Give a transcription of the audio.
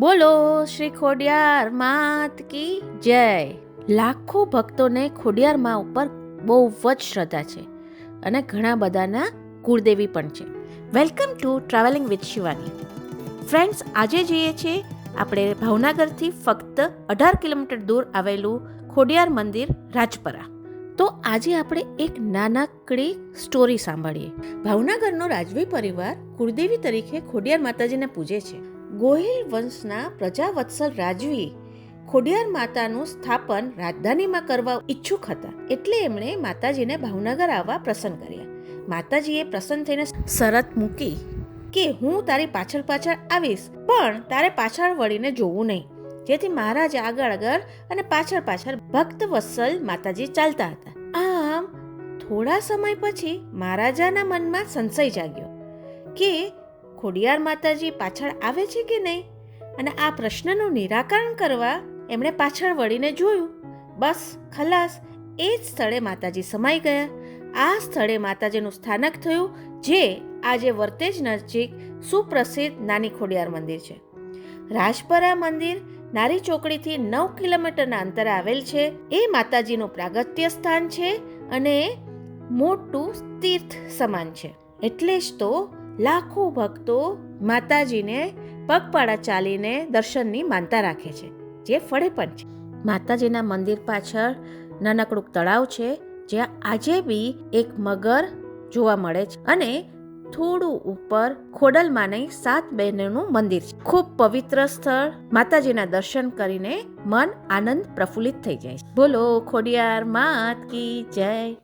બોલો શ્રી ખોડિયાર માત કી જય. લાખો ભક્તોને ખોડિયાર મા ઉપર બહુ જ શ્રદ્ધા છે અને ઘણા બધાના કુળદેવી પણ છે. Welcome to travelling with Shivani friends આજે જઈએ છીએ આપણે ભાવનગરથી ફક્ત અઢાર કિલોમીટર દૂર આવેલું ખોડિયાર મંદિર રાજપરા. તો આજે આપણે એક નાનકડી સ્ટોરી સાંભળીએ. ભાવનગરનો રાજવી પરિવાર કુળદેવી તરીકે ખોડિયાર માતાજીને પૂજે છે. ગોહિલ વંશના પ્રજાવત્સલ રાજવી ખોડિયાર માતાનું સ્થાપન રાજધાનીમાં કરવા ઈચ્છુક હતા. એટલે એમણે માતાજીને ભાવનગર આવવા પ્રસન્ન કર્યા. માતાજીએ પ્રસન્ન થઈને શરત મૂકી કે હું તારી પાછળ પાછળ આવીશ, પણ તારે પાછળ વળીને જોવું નહીં. જેથી મહારાજ આગળ આગળ અને પાછળ પાછળ ભક્ત વત્સલ માતાજી ચાલતા હતા. આમ થોડા સમય પછી મહારાજાના મનમાં સંશય જાગ્યો કે ખોડિયાર માતાજી પાછળ આવે છે કે નહીં? અને આ પ્રશ્નનું નિરાકરણ કરવા એમણે પાછળ વળીને જોયું. બસ, ખલાસ, એ જ સ્થળે માતાજી સમાઈ ગયા. આ સ્થળે માતાજીનું સ્થાનક થયું, જે આજે વર્તેજ નજીક સુપ્રસિદ્ધ નાની ખોડિયાર મંદિર છે. રાજપરા મંદિર નારી ચોકડીથી નવ કિલોમીટરના અંતરે આવેલ છે. એ માતાજીનું પ્રાગત્ય સ્થાન છે અને મોટું તીર્થ સમાન છે. એટલે જ તો લાખો ભક્તો માતાજીને પગપાળા ચાલીને દર્શનની માનતા રાખે છે, જે ફળે પણ છે. માતાજીના મંદિર પાછળ નાનકડું તળાવ છે, જ્યાં આજે બી એક મગર જોવા મળે છે અને થોડું ઉપર ખોડલમાની સાત બહેનોનું મંદિર છે. ખૂબ પવિત્ર સ્થળ, માતાજીના દર્શન કરીને મન આનંદ પ્રફુલ્લિત થઈ જાય છે. બોલો ખોડિયાર માત કી જય.